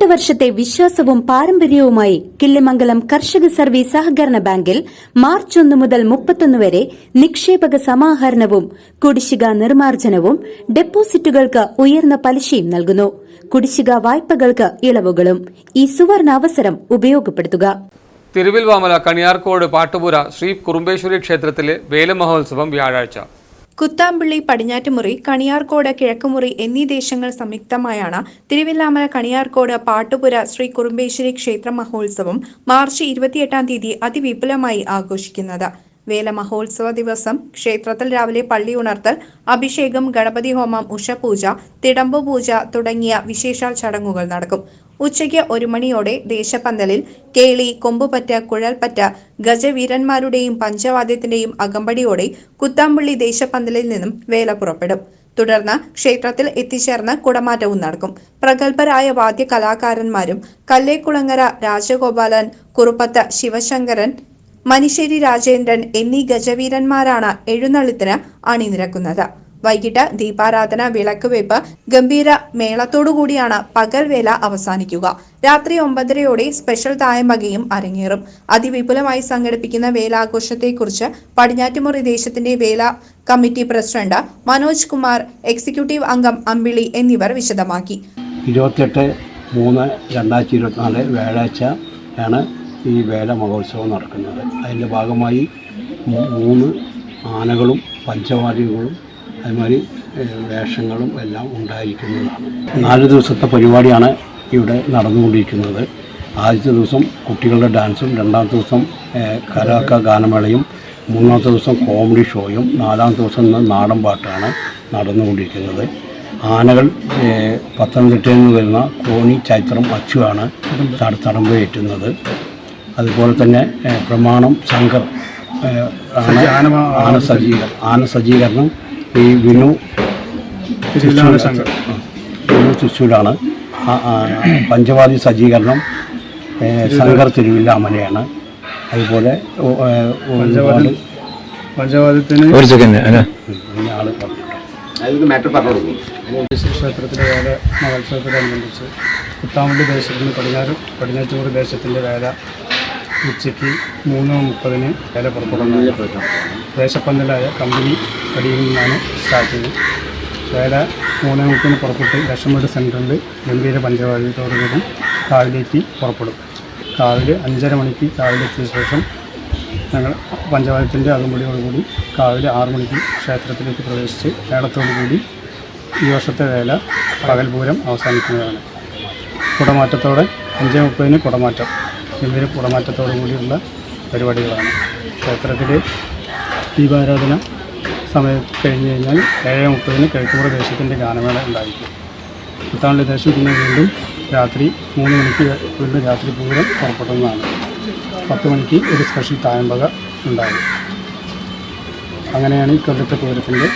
പതിനെട്ട് വർഷത്തെ വിശ്വാസവും പാരമ്പര്യവുമായി കിള്ളിമംഗലം കർഷക സർവീസ് സഹകരണ ബാങ്കിൽ മാർച്ച് ഒന്ന് മുതൽ മുപ്പത്തൊന്ന് വരെ നിക്ഷേപക സമാഹരണവും കുടിശ്ശിക നിർമ്മാർജനവും ഡെപ്പോസിറ്റുകൾക്ക് ഉയർന്ന പലിശയും നൽകുന്നു. കുടിശ്ശിക വായ്പകൾക്ക് ഇളവുകളും. ഈ സുവർണ അവസരം ഉപയോഗപ്പെടുത്തുക. തിരുവിൽവാമല കണിയാർക്കോട് പാട്ടുപുര ശ്രീ കുറുമ്പേശ്വരി ക്ഷേത്രത്തിലെ വേലമഹോത്സവം വ്യാഴാഴ്ച. കുത്താമ്പള്ളി പടിഞ്ഞാറ്റുമുറി കണിയാർക്കോട് കിഴക്കുമുറി എന്നീ ദേശങ്ങൾ സംയുക്തമായാണ് തിരുവില്ലാമല കണിയാർക്കോട് പാട്ടുപുര ശ്രീ കുറുമ്പേശ്വരി ക്ഷേത്ര മഹോത്സവം മാർച്ച് ഇരുപത്തിയെട്ടാം തീയതി അതിവിപുലമായി ആഘോഷിക്കുന്നത്. വേല മഹോത്സവ ദിവസം ക്ഷേത്രത്തിൽ രാവിലെ പള്ളി ഉണർത്തൽ അഭിഷേകം ഗണപതി ഹോമം ഉഷപൂജ തിടമ്പുപൂജ തുടങ്ങിയ വിശേഷാൽ ചടങ്ങുകൾ നടക്കും. ഉച്ചയ്ക്ക് ഒരു മണിയോടെ ദേശപന്തലിൽ കേളി കൊമ്പുപറ്റ കുഴൽപ്പറ്റ ഗജവീരന്മാരുടെയും പഞ്ചവാദ്യത്തിന്റെയും അകമ്പടിയോടെ കുത്താമ്പള്ളി ദേശപന്തലിൽ നിന്നും വേല പുറപ്പെടും. തുടർന്ന് ക്ഷേത്രത്തിൽ എത്തിച്ചേർന്ന് കുടമാറ്റവും നടക്കും. പ്രഗത്ഭരായ വാദ്യ കലാകാരന്മാരും കല്ലേക്കുളങ്ങര രാജഗോപാലൻ കുറുപ്പത്ത് ശിവശങ്കരൻ മനിശ്ശേരി രാജേന്ദ്രൻ എന്നീ ഗജവീരന്മാരാണ് എഴുന്നള്ളിത്തിന് അണിനിരക്കുന്നത്. വൈകിട്ട് ദീപാരാധന വിളക്കുവെപ്പ് ഗംഭീര മേളത്തോടുകൂടിയാണ് പകൽവേല അവസാനിക്കുക. രാത്രി ഒമ്പതരയോടെ സ്പെഷ്യൽ തായമകയും അരങ്ങേറും. അതിവിപുലമായി സംഘടിപ്പിക്കുന്ന വേലാഘോഷത്തെക്കുറിച്ച് പടിഞ്ഞാറ്റുമുറി ദേശത്തിന്റെ വേല committee president Manoj Kumar executive അംഗം അമ്പിളി എന്നിവർ വിശദമാക്കി. ഇരുപത്തെട്ട് മൂന്ന് രണ്ടായിരത്തി ഇരുപത്തിനാല് വ്യാഴാഴ്ച ആണ് ഈ വേല മഹോത്സവം നടക്കുന്നത്. അതിന്റെ ഭാഗമായി മൂന്ന് ആനകളും പഞ്ചവാദ്യങ്ങളും അതുമാതിരി വേഷങ്ങളും എല്ലാം ഉണ്ടായിരിക്കുന്നതാണ്. നാല് ദിവസത്തെ പരിപാടിയാണ് ഇവിടെ നടന്നുകൊണ്ടിരിക്കുന്നത്. ആദ്യത്തെ ദിവസം കുട്ടികളുടെ ഡാൻസും രണ്ടാമത്തെ ദിവസം കരാക്ക ഗാനമേളയും മൂന്നാമത്തെ ദിവസം കോമഡി ഷോയും നാലാമത്തെ ദിവസം നാടൻ പാട്ടാണ് നടന്നുകൊണ്ടിരിക്കുന്നത്. ആനകൾ പത്തനംതിട്ടയിൽ നിന്ന് വരുന്ന കോണി ചൈത്രം അച്ചുവാണ് തടമ്പ് തടമ്പേറ്റുന്നത് അതുപോലെ തന്നെ പ്രമാണം ശങ്കർ ആണ് ആന സജ്ജീകരണം ആന സജ്ജീകരണം ഈ വിനു വിനു ആ, പഞ്ചവാദി സജ്ജീകരണം ശങ്കർ തിരുവില്ലാമലയാണ്. അതുപോലെ ഒരു സെക്കൻഡ് ക്ഷേത്രത്തിലെ വേല മഹോത്സവത്തോടനുബന്ധിച്ച് കുത്താമ്പള്ളി ദേശത്തിന് പടിഞ്ഞാറ് പടിഞ്ഞാറ്റൂർ ദേശത്തിന്റെ വേല ഉച്ചയ്ക്ക് മൂന്ന് മുപ്പതിന് വേല പുറപ്പെടുന്നത് ദേശപ്പന്തലായ കമ്പനി പടിയിൽ നിന്നാണ് സ്റ്റാർട്ട് ചെയ്തത്. വേല മൂന്നേ മുക്കിന് പുറപ്പെട്ട് ലക്ഷംവീട് സെന്ററിൽ ഗംഭീര പഞ്ചവാദ്യത്തോടുകൂടി കാവിലേക്ക് പുറപ്പെടും. കാവിൽ അഞ്ചര മണിക്ക് കാവിലെത്തിയ ശേഷം ഞങ്ങൾ പഞ്ചവാദത്തിന്റെ അകമ്പടിയോടുകൂടി കാവിലെ ആറു മണിക്ക് ക്ഷേത്രത്തിലേക്ക് പ്രവേശിച്ച് മേളത്തോടുകൂടി ഈ വർഷത്തെ വേല പകൽപൂരം അവസാനിക്കുന്നതാണ്. കുടമാറ്റത്തോടെ അഞ്ചേ മുപ്പതിന് കുടമാറ്റം ഗംഭീര കുടമാറ്റത്തോടു കൂടിയുള്ള പരിപാടികളാണ്. ക്ഷേത്രത്തിൽ ദീപാരാധന സമയം കഴിഞ്ഞ് കഴിഞ്ഞാൽ ഏഴ് മുപ്പതിന് കിഴക്കുമുറ ദേശത്തിന്റെ ഗാനമേള ഉണ്ടായിരിക്കും. പുത്താണ്ടി ദേശം പിന്നെ വീണ്ടും രാത്രി മൂന്ന് മണിക്ക് വീണ്ടും രാത്രി പൂരം പുറപ്പെടുന്നതാണ്. പത്ത് മണിക്ക് ഒരു സ്പെഷ്യൽ തായമ്പക ഉണ്ടാകും. അങ്ങനെയാണ് ഈ കൊല്ലത്തെ പൂരത്തിന്റെ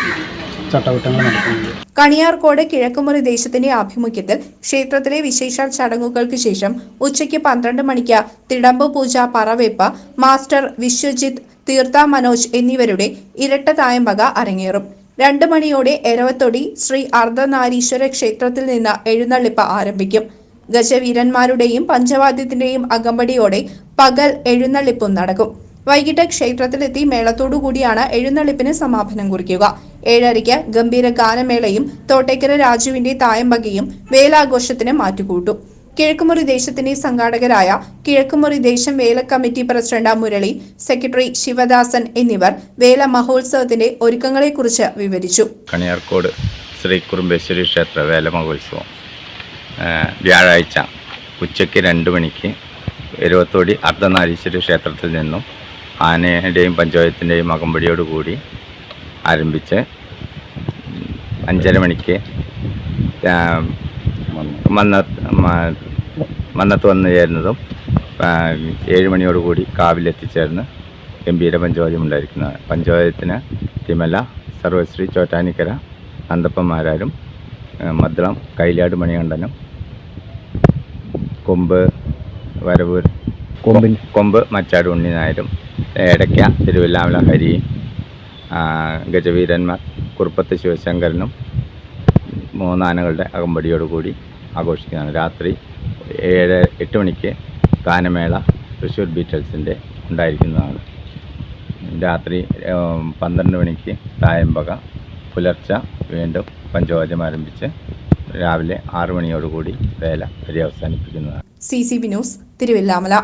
ചട്ടവട്ടങ്ങൾ നടത്തുന്നത് കണിയാർക്കോട് കിഴക്കുമുറി ദേശത്തിന്റെ ആഭിമുഖ്യത്തിൽ ക്ഷേത്രത്തിലെ വിശേഷാൽ ചടങ്ങുകൾക്ക് ശേഷം ഉച്ചയ്ക്ക് പന്ത്രണ്ട് മണിക്ക് തിടമ്പ് പൂജ പറവെപ്പ് മാസ്റ്റർ വിശ്വജിത്ത് തീർത്ഥ മനോജ് എന്നിവരുടെ ഇരട്ട തായമ്പക അരങ്ങേറും. രണ്ട് മണിയോടെ എരവത്തൊടി ശ്രീ അർദ്ധനാരീശ്വര ക്ഷേത്രത്തിൽ നിന്ന് എഴുന്നള്ളിപ്പ് ആരംഭിക്കും. ഗജവീരന്മാരുടെയും പഞ്ചവാദ്യത്തിന്റെയും അകമ്പടിയോടെ പകൽ എഴുന്നള്ളിപ്പും നടക്കും. വൈകിട്ട് ക്ഷേത്രത്തിലെത്തി മേളത്തോടുകൂടിയാണ് എഴുന്നള്ളിപ്പിന് സമാപനം കുറിക്കുക. ഏഴരയ്ക്ക് ഗംഭീര ഗാനമേളയും തോട്ടേക്കര രാജുവിന്റെ തായമ്പകയും വേലാഘോഷത്തിന് മാറ്റുകൂട്ടും. കിഴക്കുമുറി ദേശത്തിന്റെ സംഘാടകരായ കിഴക്കുമുറി ദേശം വേല committee president Murali secretary Sivadasan എന്നിവർ വേല മഹോത്സവത്തിന്റെ ഒരുക്കങ്ങളെക്കുറിച്ച് വിവരിച്ചു. കണിയാർക്കോട് ശ്രീ കുറുമ്പേശ്വരി ക്ഷേത്ര വേല മഹോത്സവം വ്യാഴാഴ്ച ഉച്ചയ്ക്ക് രണ്ട് മണിക്ക് എരുവത്തോടി അർദ്ധനാരീശ്വരി ക്ഷേത്രത്തിൽ നിന്നും ആനയുടെയും പഞ്ചായത്തിന്റെയും അകമ്പടിയോടുകൂടി ആരംഭിച്ച് അഞ്ചര മണിക്ക് മന്ന മന്നത്ത് വന്നു ചേരുന്നതും ഏഴ് മണിയോടുകൂടി കാവിലെത്തിച്ചേർന്ന് ഗംഭീര പഞ്ചവാദ്യം ഉണ്ടായിരിക്കുന്നതാണ് പഞ്ചായത്തിന് തിമല സർവശ്രീ ചോറ്റാനിക്കര അന്തപ്പന്മാരാരും മദ്രം കൈലാട് മണികണ്ഠനും കൊമ്പ് വരവൂർ കൊമ്പ് മച്ചാട് ഉണ്ണി നായരും എടയ്ക്ക തിരുവല്ലാമല ഹരിയും ഗജവീരന്മാർ കുറുപ്പത്ത് ശിവശങ്കരനും മൂന്നാനകളുടെ അകമ്പടിയോടുകൂടി ആഘോഷിക്കുന്നതാണ്. രാത്രി ഏഴ് എട്ട് മണിക്ക് ഗാനമേള തൃശ്ശൂർ ബീറ്റൽസിന്റെ ഉണ്ടായിരിക്കുന്നതാണ്. രാത്രി പന്ത്രണ്ട് മണിക്ക് തായമ്പക പുലർച്ചെ വീണ്ടും പഞ്ചവാദ്യം ആരംഭിച്ച് രാവിലെ ആറു മണിയോടുകൂടി വേല പര്യവസാനിപ്പിക്കുന്നതാണ്. C C B news Thiruvallamala.